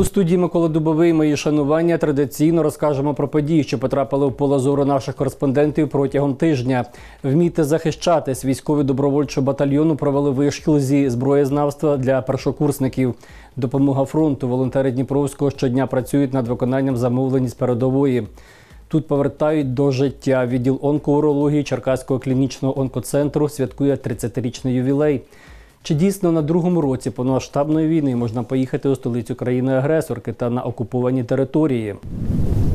У студії Микола Дубовий мої шанування традиційно розкажемо про події, що потрапили в поле зору наших кореспондентів протягом тижня. Вміти захищатись. Військові добровольчого батальйону провели вишкіл зі зброєзнавства для першокурсників. Допомога фронту. Волонтери Дніпровського щодня працюють над виконанням замовлень з передової. Тут повертають до життя. Відділ онкоурології Черкаського клінічного онкоцентру святкує 30-річний ювілей. Чи дійсно на другому році повномасштабної війни можна поїхати у столицю країни-агресорки та на окуповані території?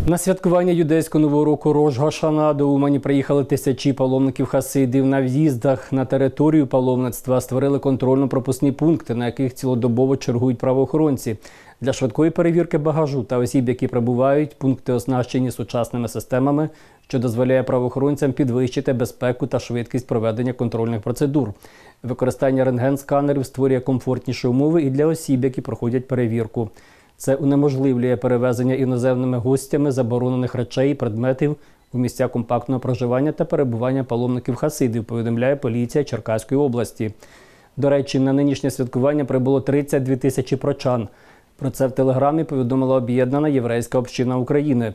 На святкування юдейського нового року Рож Гашана до Умані приїхали тисячі паломників хасидів. На в'їздах на територію паломництва створили контрольно-пропускні пункти, на яких цілодобово чергують правоохоронці. Для швидкої перевірки багажу та осіб, які прибувають, пункти оснащені сучасними системами, що дозволяє правоохоронцям підвищити безпеку та швидкість проведення контрольних процедур. Використання рентген-сканерів створює комфортніші умови і для осіб, які проходять перевірку. Це унеможливлює перевезення іноземними гостями заборонених речей і предметів у місця компактного проживання та перебування паломників хасидів, повідомляє поліція Черкаської області. До речі, на нинішнє святкування прибуло 32 тисячі прочан. Про це в телеграмі повідомила об'єднана єврейська община України.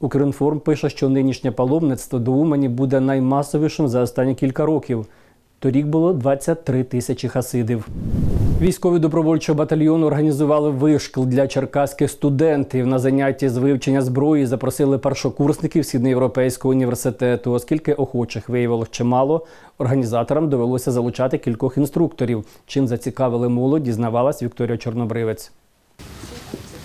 Укрінформ пише, що нинішнє паломництво до Умані буде наймасовішим за останні кілька років. Торік було 23 тисячі хасидів. Військові добровольчого батальйону організували вишкіл для черкаських студентів. На занятті з вивчення зброї запросили першокурсників Східноєвропейського університету. Оскільки охочих виявилось чимало, організаторам довелося залучати кількох інструкторів. Чим зацікавили молодь, дізнавалась Вікторія Чорнобривець.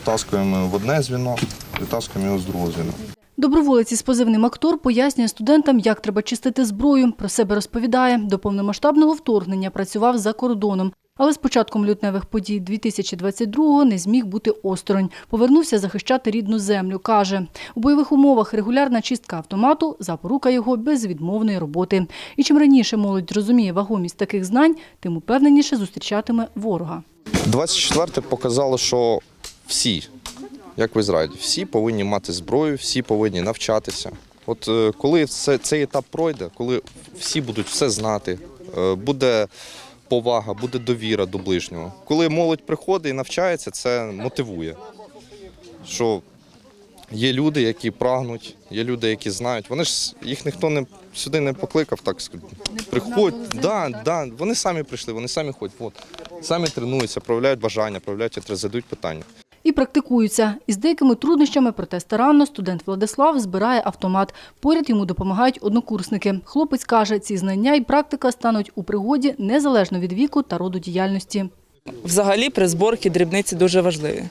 Таскуємо в одне звіно, витаскуємо його з другого звіна. Доброволець із позивним актор пояснює студентам, як треба чистити зброю. Про себе розповідає, до повномасштабного вторгнення працював за кордоном. Але з початком лютневих подій 2022-го не зміг бути осторонь. Повернувся захищати рідну землю. Каже, у бойових умовах регулярна чистка автомату – запорука його безвідмовної роботи. І чим раніше молодь зрозуміє вагомість таких знань, тим упевненіше зустрічатиме ворога. 24 показало, що всі, як в Ізраїлі, всі повинні мати зброю, всі повинні навчатися. От е, коли це, цей етап пройде, коли всі будуть все знати, е, буде повага, буде довіра до ближнього. Коли молодь приходить і навчається, це мотивує. Що є люди, які прагнуть, є люди, які знають. Вони ж їх ніхто не сюди не покликав, так. Приходь, да, да, вони самі прийшли, вони самі ходять, от, самі тренуються, проявляють бажання, проявляють інтерес, задають питання. І практикуються. Із деякими труднощами, проте старанно, студент Владислав збирає автомат. Поряд йому допомагають однокурсники. Хлопець каже, ці знання і практика стануть у пригоді незалежно від віку та роду діяльності. Взагалі при зборці дрібниці дуже важливі.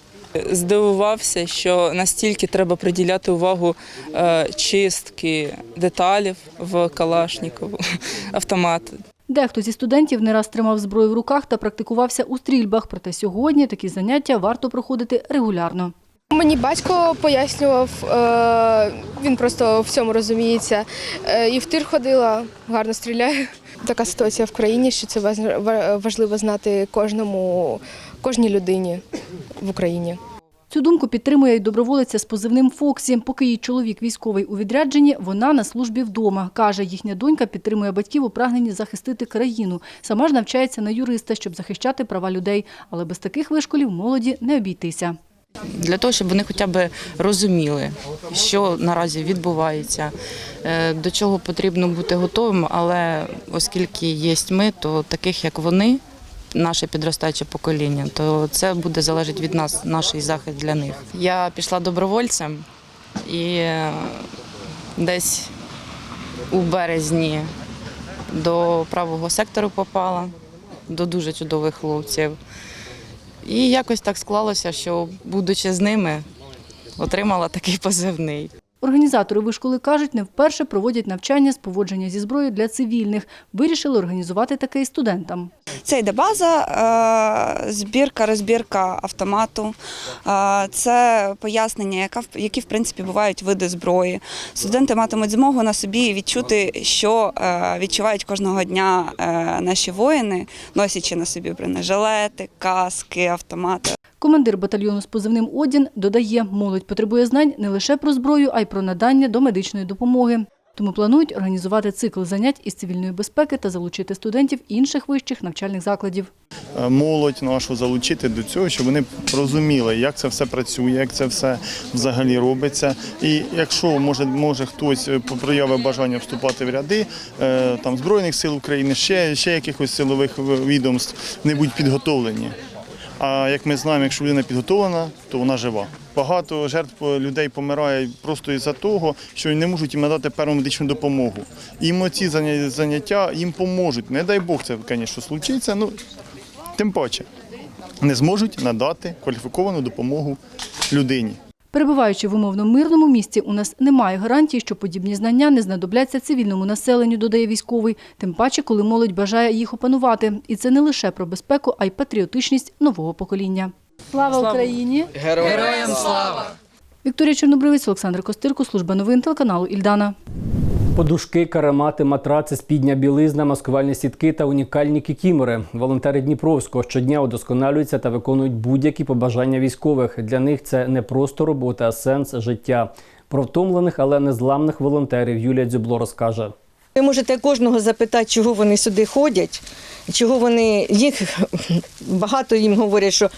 Здивувався, що настільки треба приділяти увагу е, чистки деталів в Калашнікову автомат. Дехто зі студентів не раз тримав зброю в руках та практикувався у стрільбах. Проте сьогодні такі заняття варто проходити регулярно. Мені батько пояснював, е, він просто в цьому розуміється. Е, І в тир ходила, гарно стріляє. Така ситуація в країні, що це важ- важливо знати кожному, кожній людині в Україні. Цю думку підтримує й доброволиця з позивним Фоксі. Поки її чоловік військовий у відрядженні, вона на службі вдома. Каже, їхня донька підтримує батьків у прагненні захистити країну. Сама ж навчається на юриста, щоб захищати права людей. Але без таких вишколів молоді не обійтися. для того, щоб вони хоча б розуміли, що наразі відбувається, е, до чого потрібно бути готовим. Але оскільки є ми, то таких як вони, наше підростаюче покоління, то це буде залежати від нас, наш захист для них. Я пішла добровольцем і е, десь у березні до правого сектору попала, до дуже чудових хлопців. І якось так склалося, що, будучи з ними, отримала такий позивний. Організатори вишколи кажуть, не вперше проводять навчання з поводження зі зброєю для цивільних. Вирішили організувати таке і студентам. Це йде база, е, збірка, розбірка автомату, е, це пояснення, які в принципі бувають види зброї. Студенти матимуть змогу на собі відчути, що е, відчувають кожного дня наші воїни, носячи на собі бронежилети, каски, автомати. Командир батальйону з позивним Одін додає, молодь потребує знань не лише про зброю, а й про надання домедичної допомоги. Тому планують організувати цикл занять із цивільної безпеки та залучити студентів інших вищих навчальних закладів. е, молодь нашу залучити до цього, щоб вони розуміли, як це все працює, як це все взагалі робиться. І якщо може, може хтось е, проявить бажання вступати в ряди е, там Збройних сил України, ще, ще якихось силових відомств, не будуть підготовлені. А як ми знаємо, якщо людина підготовлена, то вона жива. Багато жертв людей помирає просто із-за того, що не можуть їм надати перву медичну допомогу. Їм ці заняття їм поможуть. Не дай Бог, це, звісно, случиться. Ну, тим паче не зможуть надати кваліфіковану допомогу людині. Перебуваючи в умовно мирному місці, у нас немає гарантії, що подібні знання не знадобляться цивільному населенню, додає військовий, тим паче, коли молодь бажає їх опанувати. І це не лише про безпеку, а й патріотичність нового покоління. Слава, Україні! Героям слава! Вікторія Чорнобривець, Олександр Костирко, служба новин телеканалу Ільдана. Подушки, каремати, матраци, спідня білизна, маскувальні сітки та унікальні кікімори. Волонтери Дніпровського щодня удосконалюються та виконують будь-які побажання військових. Для них це не просто робота, а сенс життя. Про втомлених, але незламних волонтерів Юлія Дзюбло розкаже. Ви можете кожного запитати, чого вони сюди ходять, чого вони їх багато їм говорять, що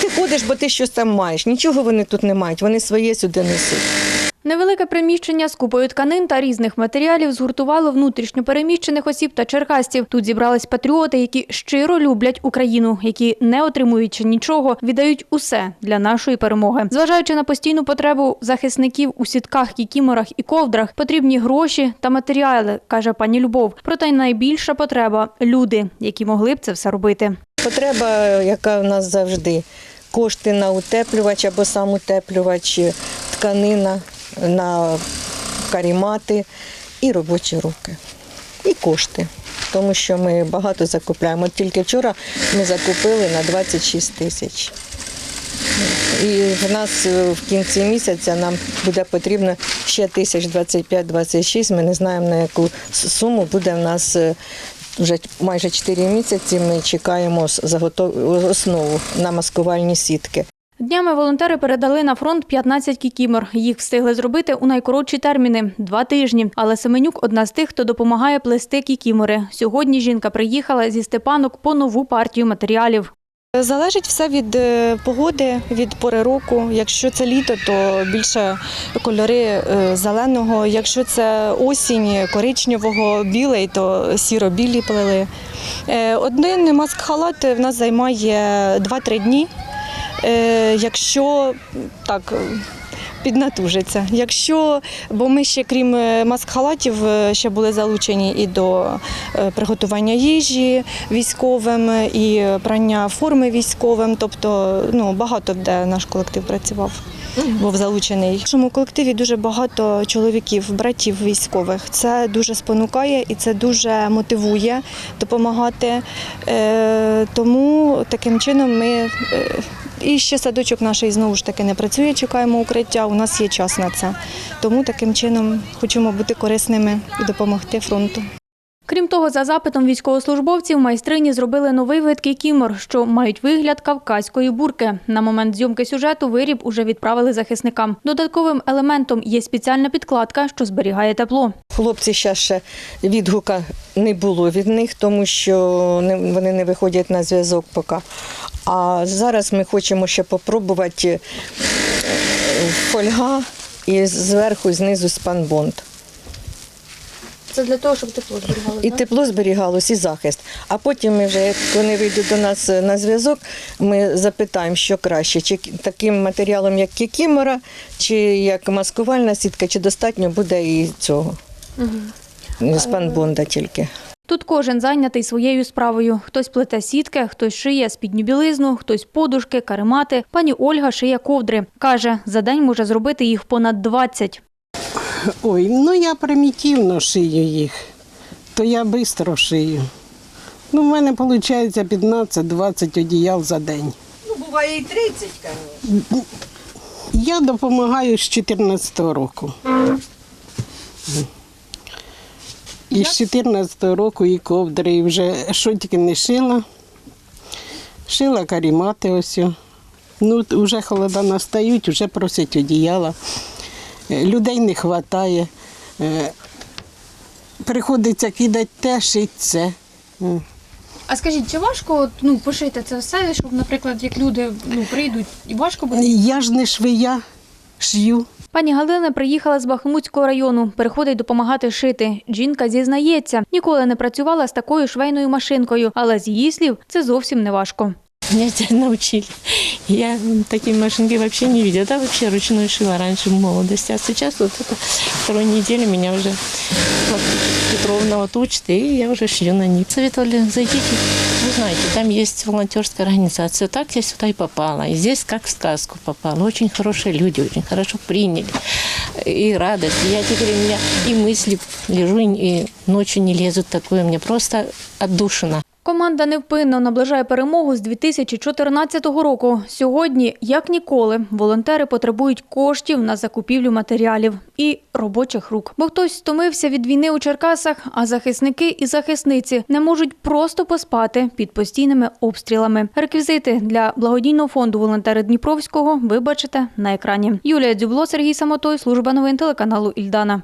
ти ходиш, бо ти щось там маєш. Нічого вони тут не мають, вони своє сюди несуть. Невелике приміщення з купою тканин та різних матеріалів згуртувало внутрішньо переміщених осіб та черкастів. Тут зібрались патріоти, які щиро люблять Україну, які не отримуючи нічого, віддають усе для нашої перемоги. Зважаючи на постійну потребу захисників у сітках, кікіморах і ковдрах, потрібні гроші та матеріали, каже пані Любов. Проте найбільша потреба люди, які могли б це все робити. Потреба, яка в нас завжди, кошти на утеплювач або сам утеплювач, тканина на карімати і робочі руки. І кошти. Тому що ми багато закупляємо. Тільки вчора ми закупили на 26 тисяч. І в нас е, в кінці місяця нам буде потрібно ще тисяч 25-26. Ми не знаємо на яку суму буде в нас е, вже майже 4 місяці. Ми чекаємо заготов... основу на маскувальні сітки. Днями волонтери передали на фронт 15 кікімор. Їх встигли зробити у найкоротші терміни – два тижні. Але Семенюк – одна з тих, хто допомагає плести кікімори. Сьогодні жінка приїхала зі Степанок по нову партію матеріалів. Залежить все від е, погоди, від пори року. Якщо це літо, то більше кольори е, зеленого. Якщо це осінь коричневого, білий, то сіро-білі плели. Е, Один маск-халат в нас займає 2-3 дні. Е, Якщо так. Піднатужиться. Якщо, бо ми ще крім е, маск-халатів, е, ще були залучені і до приготування їжі військовим, і прання форми військовим. Тобто ну, багато де наш колектив працював, був залучений. В нашому колективі дуже багато чоловіків, братів військових. Це дуже спонукає і це дуже мотивує допомагати. Тому таким чином ми. І ще садочок наш знову ж таки не працює, чекаємо укриття. У нас є час на це. Тому таким чином хочемо бути корисними і допомогти фронту. Крім того, за запитом військовослужбовців майстрині зробили новий вид кікімор, що мають вигляд кавказької бурки. На момент зйомки сюжету виріб уже відправили захисникам. Додатковим елементом є спеціальна підкладка, що зберігає тепло. Хлопці ще ще відгука не було від них, тому що вони не виходять на зв'язок поки. А зараз ми хочемо ще попробувати е, фольга і зверху, знизу спанбонд. Це для того, щоб тепло зберігало. І тепло зберігалось, і захист. А потім ми вже, як вони вийдуть до нас на зв'язок, ми запитаємо, що краще, чи таким матеріалом, як кікімора, чи як маскувальна сітка, чи достатньо буде і цього. Спанбонда тільки. Тут кожен зайнятий своєю справою. Хтось плете сітки, хтось шиє спідню білизну, хтось подушки, каремати. Пані Ольга шиє ковдри. Каже, за день може зробити їх понад 20. Ой, ну я примітивно шию їх, то я швидко шию. Ну, в мене виходить 15-20 одіял за день. Ну, буває і 30, звісно. Я допомагаю з 14 року. І з 14 року і ковдри, і вже що тільки не шила. Шила карімати ось. Ну, вже холода настають, вже просять одіяла. Е, Людей не вистачає. приходиться кидати те, шить це. А скажіть, чи важко от, ну, пошити це все, щоб, наприклад, як люди ну, прийдуть, і важко буде? Я ж не швия, шью. Пані Галина приїхала з Бахмутського району, переходить допомагати шити. Жінка зізнається, ніколи не працювала з такою швейною машинкою, але з її слів це зовсім не важко. Меня тебя научили. Я такие машинки вообще не видела. Да, вообще ручной шила раньше в молодости. А сейчас вот это второй неделю меня уже Петровна вот учит, и я уже шью на них. Советовали, зайдите, вы знаете, там есть волонтерская организация. Так я сюда и попала. И здесь как в сказку попала. Очень хорошие люди, очень хорошо приняли. И радость. И я теперь у меня и мысли лежу, и ночью не лезут такое. Мне просто отдушина. Команда невпинно наближає перемогу з 2014 року. Сьогодні, як ніколи, волонтери потребують коштів на закупівлю матеріалів і робочих рук. Бо хтось стомився від війни у Черкасах, а захисники і захисниці не можуть просто поспати під постійними обстрілами. Реквізити для благодійного фонду волонтери Дніпровського ви бачите на екрані. Юлія Дзюбло, Сергій Самотой, служба новин телеканалу Ільдана.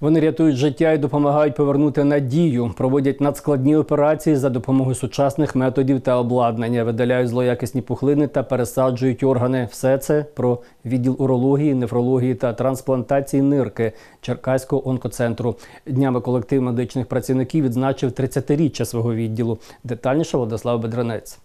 Вони рятують життя і допомагають повернути надію, проводять надскладні операції за допомогою сучасних методів та обладнання, видаляють злоякісні пухлини та пересаджують органи. Все це про відділ урології, нефрології та трансплантації нирки Черкаського онкоцентру. Днями колектив медичних працівників відзначив 30-річчя свого відділу. Детальніше Владислав Бедранець.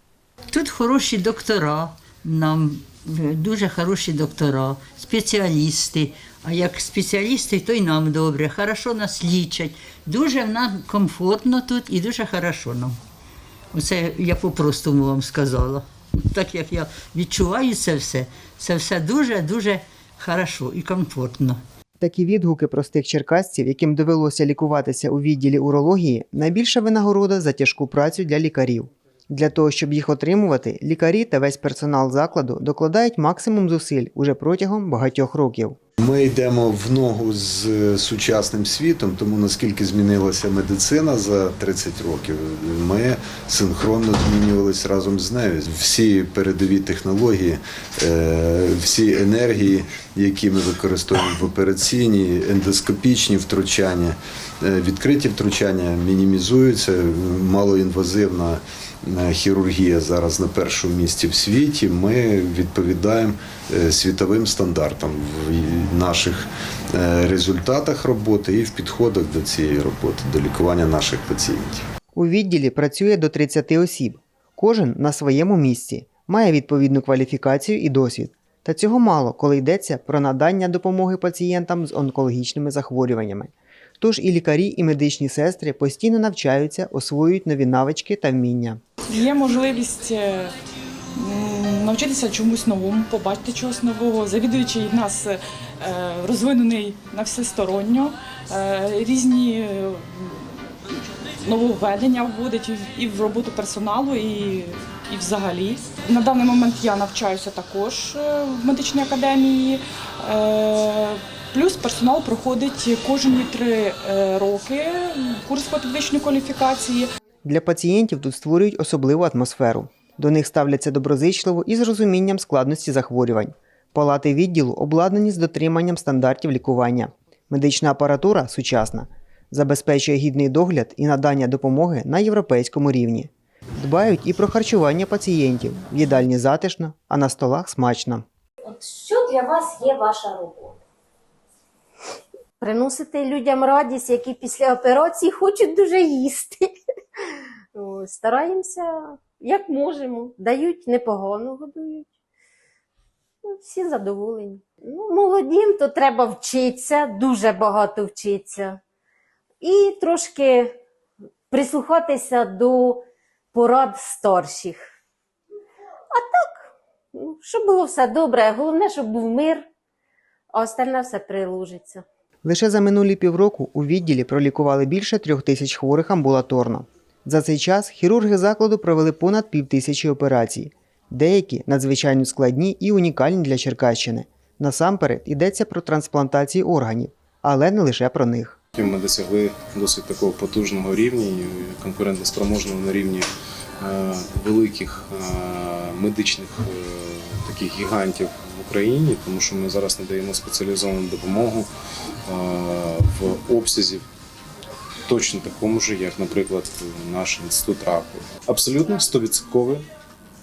Тут хороші доктора, нам е, дуже хороші доктора, спеціалісти. А як спеціалісти, то й нам добре, хорошо нас лічать. Дуже нам комфортно тут і дуже хорошо нам. Оце я по-простому вам сказала. Так як я відчуваю це все, це все дуже-дуже хорошо і комфортно. Такі відгуки простих черкасців, яким довелося лікуватися у відділі урології, найбільша винагорода за тяжку працю для лікарів. Для того, щоб їх отримувати, лікарі та весь персонал закладу докладають максимум зусиль уже протягом багатьох років. Ми йдемо в ногу з е, сучасним світом, тому наскільки змінилася медицина за 30 років, ми синхронно змінювалися разом з нею. Всі передові технології, е, всі енергії, які ми використовуємо в операційній, ендоскопічні втручання, е, відкриті втручання мінімізуються, малоінвазивна хірургія зараз на першому місці в світі. Ми відповідаємо е, світовим стандартам в наших е, результатах роботи і в підходах до цієї роботи, до лікування наших пацієнтів. У відділі працює до 30 осіб. Кожен на своєму місці має відповідну кваліфікацію і досвід. Та цього мало, коли йдеться про надання допомоги пацієнтам з онкологічними захворюваннями. Тож і лікарі, і медичні сестри постійно навчаються, освоюють нові навички та вміння. Є можливість е, навчитися чомусь новому, побачити чогось нового. Завідуючий нас е, розвинений на всесторонньо, е, різні нововведення вводить і в- роботу персоналу, і, і взагалі. На даний момент я навчаюся також в медичній академії. Плюс персонал проходить кожні три е, роки курс підвищення кваліфікації. Для пацієнтів тут створюють особливу атмосферу. До них ставляться доброзичливо і з розумінням складності захворювань. Палати відділу обладнані з дотриманням стандартів лікування. Медична апаратура сучасна, забезпечує гідний догляд і надання допомоги на європейському рівні. Дбають і про харчування пацієнтів. В їдальні затишно, а на столах смачно. От що для вас є ваша робота? Приносити людям радість, які після операції хочуть дуже їсти. Стараємося, як можемо. Дають непогано годують. Ну, Всі задоволені. Ну, молодім, то треба вчитися, дуже багато вчитися. І трошки прислухатися до порад старших. А так, ну, щоб було все добре, головне, щоб був мир, а остальне все приложиться. Лише за минулі півроку у відділі пролікували більше трьох тисяч хворих амбулаторно. За цей час хірурги закладу провели понад півтисячі операцій. Деякі надзвичайно складні і унікальні для Черкащини. Насамперед йдеться про трансплантацію органів, але не лише про них. Ми досягли досить такого потужного рівня, конкурентоспроможного на рівні е, великих е, медичних е, таких гігантів Україні, тому що ми зараз надаємо спеціалізовану допомогу е, в обсязі точно такому ж, як, наприклад, наш інститут раку. Абсолютно 100%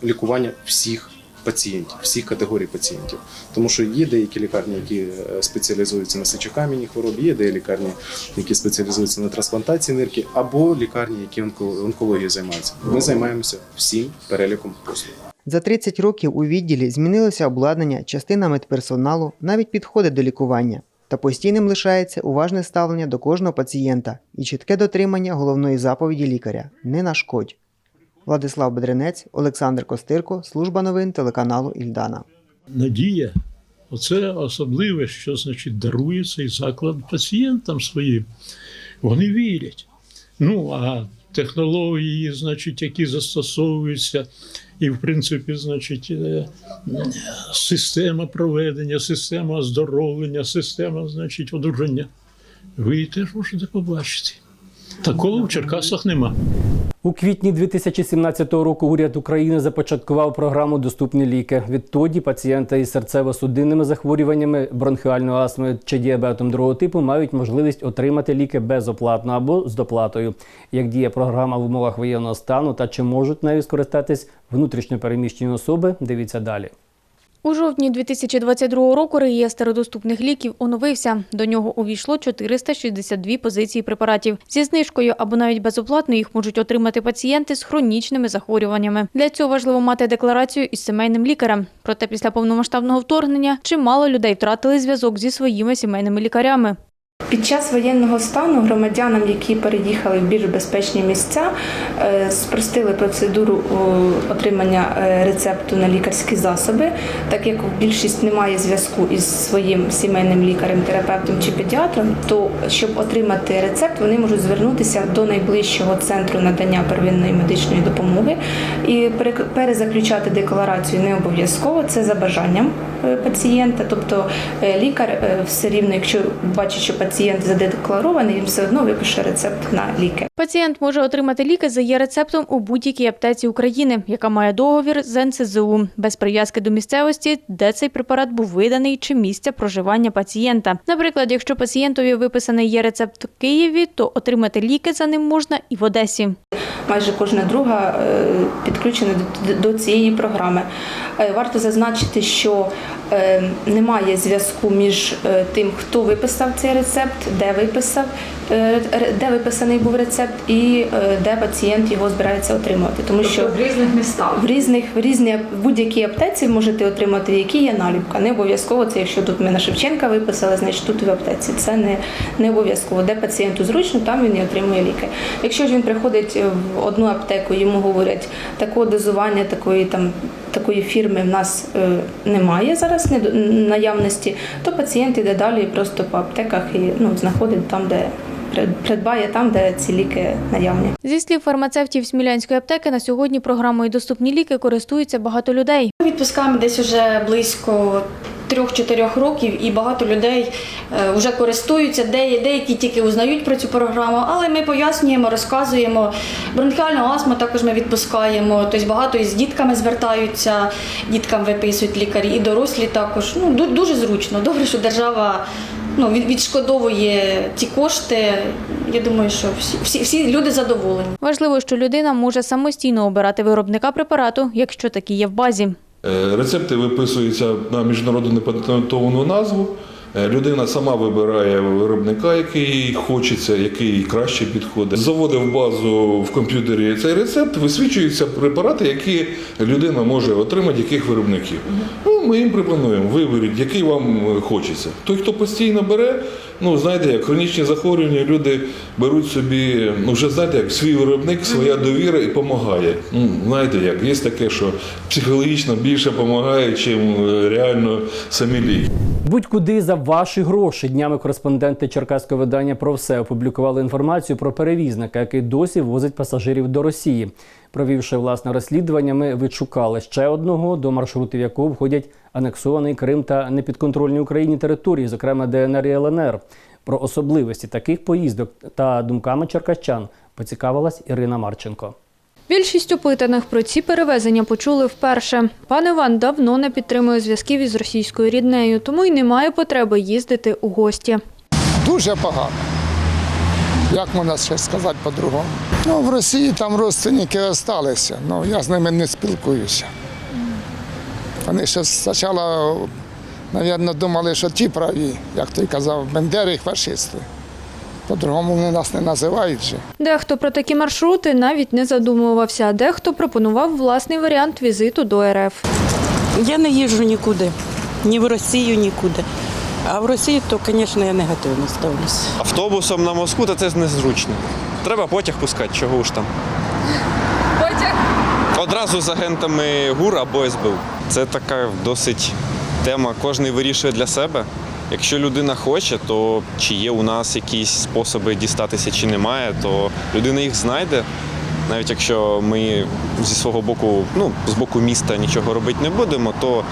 лікування всіх пацієнтів, всіх категорій пацієнтів. Тому що є деякі лікарні, які е, спеціалізуються на сечокам'яній хворобі, є деякі лікарні, які спеціалізуються на трансплантації нирки, або лікарні, які онко- онкологією займаються. Ми займаємося всім переліком послуг. За 30 років у відділі змінилося обладнання, частина медперсоналу, навіть підходи до лікування. Та постійним лишається уважне ставлення до кожного пацієнта і чітке дотримання головної заповіді лікаря не нашкодь. Владислав Бедренець, Олександр Костирко, служба новин телеканалу Ільдана. надія. Оце особливе, що значить дарує цей заклад пацієнтам своїм. Вони вірять. Ну а технології, значить, які застосовуються, і в принципі, значить, е, система проведення, система оздоровлення, система, значить, одужання. Ви теж можете побачити. Такого в Черкасах нема. У квітні 2017 року уряд України започаткував програму Доступні ліки. Відтоді пацієнти із серцево-судинними захворюваннями, бронхіальною астмою чи діабетом другого типу мають можливість отримати ліки безоплатно або з доплатою. Як діє програма в умовах воєнного стану та чи можуть нею скористатись внутрішньо переміщені особи? Дивіться далі. У жовтні 2022 року реєстр доступних ліків оновився. До нього увійшло 462 позиції препаратів. Зі знижкою або навіть безоплатно їх можуть отримати пацієнти з хронічними захворюваннями. Для цього важливо мати декларацію із сімейним лікарем. Проте після повномасштабного вторгнення чимало людей втратили зв'язок зі своїми сімейними лікарями. Під час воєнного стану громадянам, які переїхали в більш безпечні місця, е, спростили процедуру отримання е, рецепту на лікарські засоби, так як більшість не має зв'язку із своїм сімейним лікарем, терапевтом чи педіатром, то щоб отримати рецепт, вони можуть звернутися до найближчого центру надання первинної медичної допомоги і перезаключати декларацію не обов'язково. Це за бажанням е, пацієнта. Тобто лікар все рівно, якщо бачить, що пацієнт задекларований, він все одно випише рецепт на ліки. Пацієнт може отримати ліки за є рецептом у будь-якій аптеці України, яка має договір з НСЗУ, без прив'язки до місцевості, де цей препарат був виданий, чи місця проживання пацієнта. Наприклад, якщо пацієнтові виписаний є рецепт в Києві, то отримати ліки за ним можна і в Одесі. Майже кожна друга е, підключена до- цієї програми. Е, Варто зазначити, що е, немає зв'язку між тим, хто виписав цей рецепт, де виписав, е, де виписаний був рецепт, і е, де пацієнт його збирається отримувати. Тому що в різних містах в різних в різні в будь-якій аптеці можете отримати, які є наліпка. Не обов'язково це, якщо тут ми на Шевченка виписали, значить тут в аптеці. Це не, не обов'язково. Де пацієнту зручно, там він і отримує ліки. Якщо ж він приходить в одну аптеку, йому говорять такого дозування, такої там. Такої фірми в нас е, немає зараз наявності, то пацієнт іде далі просто по аптеках і ну, знаходить там, де придбає там, де ці ліки наявні. Зі слів фармацевтів Смілянської аптеки, на сьогодні програмою Доступні ліки користуються багато людей. Відпускаємо десь уже близько трьох-чотирьох років, і багато людей е, вже користуються, деякі тільки узнають про цю програму, але ми пояснюємо, розказуємо. Бронхіальну астму також ми відпускаємо. Тобто багато із дітками звертаються, діткам виписують лікарі, і дорослі також. Ну, дуже зручно. Добре, що держава ну, від- відшкодовує ті кошти. Я думаю, що всі, всі, всі люди задоволені. Важливо, що людина може самостійно обирати виробника препарату, якщо такі є в базі. Е, Рецепти виписуються на міжнародну непатентовану назву. Е, Людина сама вибирає виробника, який хочеться, який краще підходить. Заводить в базу в комп'ютері цей рецепт, висвічуються препарати, які людина може отримати, яких виробників. Ну, ми їм пропонуємо, виберіть, який вам хочеться. Той, хто постійно бере, ну знаєте, як хронічні захворювання, люди беруть собі, ну вже знаєте, як свій виробник, своя довіра і допомагає. Ну, знаєте, як є таке, що психологічно більше допомагає, ніж реально самі ліки. Будь-куди за ваші гроші днями кореспонденти черкаського видання про все опублікували інформацію про перевізника, який досі возить пасажирів до Росії. Провівши власне розслідування, ми відшукали ще одного, до маршрутів якого входять анексований Крим та непідконтрольні Україні території, зокрема ДНР і ЛНР. Про особливості таких поїздок та думками черкащан поцікавилась Ірина Марченко. Більшість опитаних про ці перевезення почули вперше. Пан Іван давно не підтримує зв'язків із російською ріднею, тому й немає потреби їздити у гості. Дуже погано. Як можна ще сказати по-другому? Ну, в Росії там родственники залишилися, ну я з ними не спілкуюся. Вони ще спочатку, мабуть, думали, що ті праві, як той казав, бендери і фашисти. По-другому вони нас не називають вже. Дехто про такі маршрути навіть не задумувався, а дехто пропонував власний варіант візиту до РФ. Я не їжджу нікуди, ні в Росію, нікуди. А в Росію, то, звісно, я негативно ставлюся. Автобусом на Москву та це незручно. Треба потяг пускати, чого ж там. Потяг? Одразу з агентами ГУР або СБУ. Це така досить тема. Кожен вирішує для себе. Якщо людина хоче, то чи є у нас якісь способи дістатися, чи немає, то людина їх знайде. Навіть якщо ми зі свого боку, ну, з боку міста нічого робити не будемо, то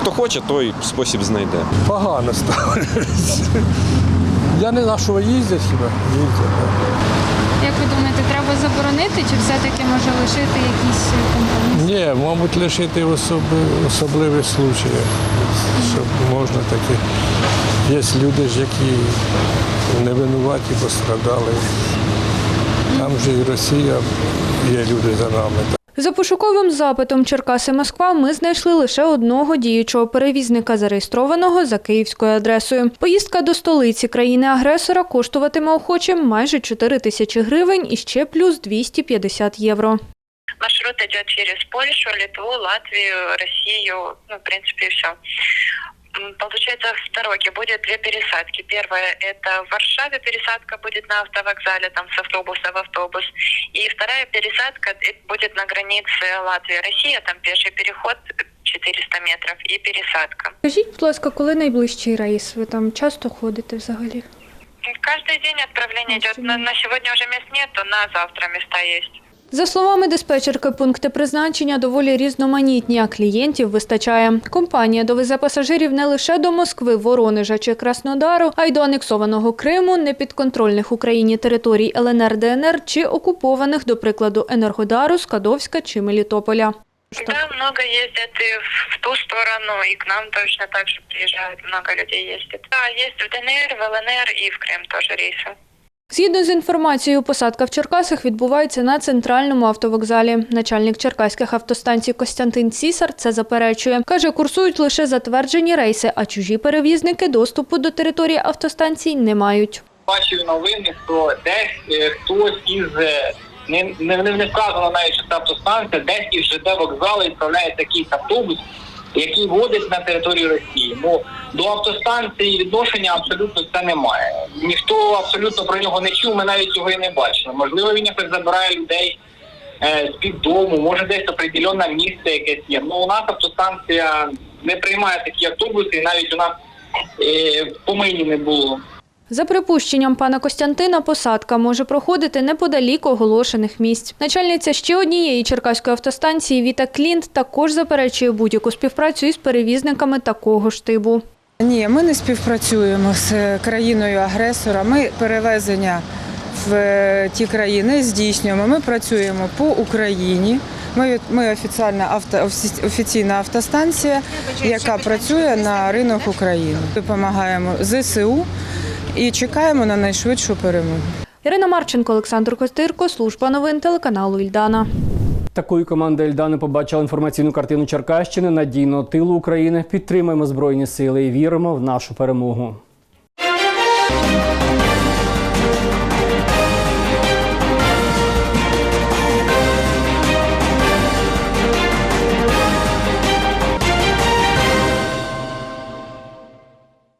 хто хоче, той спосіб знайде. Погано ставлюсь. Я не знаю, що їздять хіба. Їздять. Як ви думаєте, треба заборонити чи все-таки може лишити якісь компроміси? Ні, мабуть, лишити в особи- особливих случаях, щоб можна таке. Є люди ж, які не винуваті, пострадали. Там же і Росія є люди за нами. За пошуковим запитом Черкаси Москва ми знайшли лише одного діючого перевізника, зареєстрованого за київською адресою. Поїздка до столиці країни-агресора коштуватиме охочим майже 4 тисячі гривень і ще плюс 250 євро. Маршрут идет через Польшу, Литву, Латвию, Россию, ну, в принципе, и все Получается, в Тароке будет две пересадки. Первая – это в Варшаве пересадка будет на автовокзале, там с автобуса в автобус. И вторая пересадка э, будет на границе Латвии-Россия, там пеший переход 400 метров и пересадка. Скажіть, будь ласка, коли найближчий рейс? Ви там часто ходите взагалі? Каждый день отправление идет. На, на сегодня уже мест нет, то на завтра места есть. За словами диспетчерки, пункти призначення доволі різноманітні, а клієнтів вистачає. Компанія довезе пасажирів не лише до Москви, Воронежа чи Краснодару, а й до анексованого Криму, непідконтрольних Україні територій ЛНР, ДНР чи окупованих, до прикладу, Енергодару, Скадовська чи Мелітополя. Да, много ездят и в, ту сторону, и к нам точно так же приезжают, много людей ездит. Да, есть в ДНР, в ЛНР и в Крым тоже рейсы. Згідно з інформацією, посадка в Черкасах відбувається на центральному автовокзалі. Начальник черкаських автостанцій Костянтин Цісар це заперечує. Каже, курсують лише затверджені рейси, а чужі перевізники доступу до території автостанцій не мають. бачив новини, що десь е, хтось із е, не, не, не вказано навіть що це автостанція, десь із ЖД вокзалу відправляється якийсь автобус, який водить на територію Росії. Ну до автостанції відношення абсолютно це немає. Ніхто абсолютно про нього не чув. Ми навіть його і не бачили. Можливо, він якось забирає людей е, з-під дому, може десь определенне місце якесь є. Ну у нас автостанція не приймає такі автобуси, і навіть у нас е, помині не було. За припущенням пана Костянтина, посадка може проходити неподалік оголошених місць. Начальниця ще однієї черкаської автостанції Віта Клінт також заперечує будь-яку співпрацю із перевізниками такого ж типу. Ні, ми не співпрацюємо з країною агресора. Ми перевезення в е, ті країни здійснюємо. Ми працюємо по Україні. Ми, ми офіційна авто офіційна автостанція, яка працює на ринок України. Допомагаємо ЗСУ і чекаємо на найшвидшу перемогу. Ірина Марченко, Олександр Костирко, служба новин телеканалу Ільдана. Такою команда Ільдани побачила інформаційну картину Черкащини надійного тилу України. Підтримаємо збройні сили і віримо в нашу перемогу.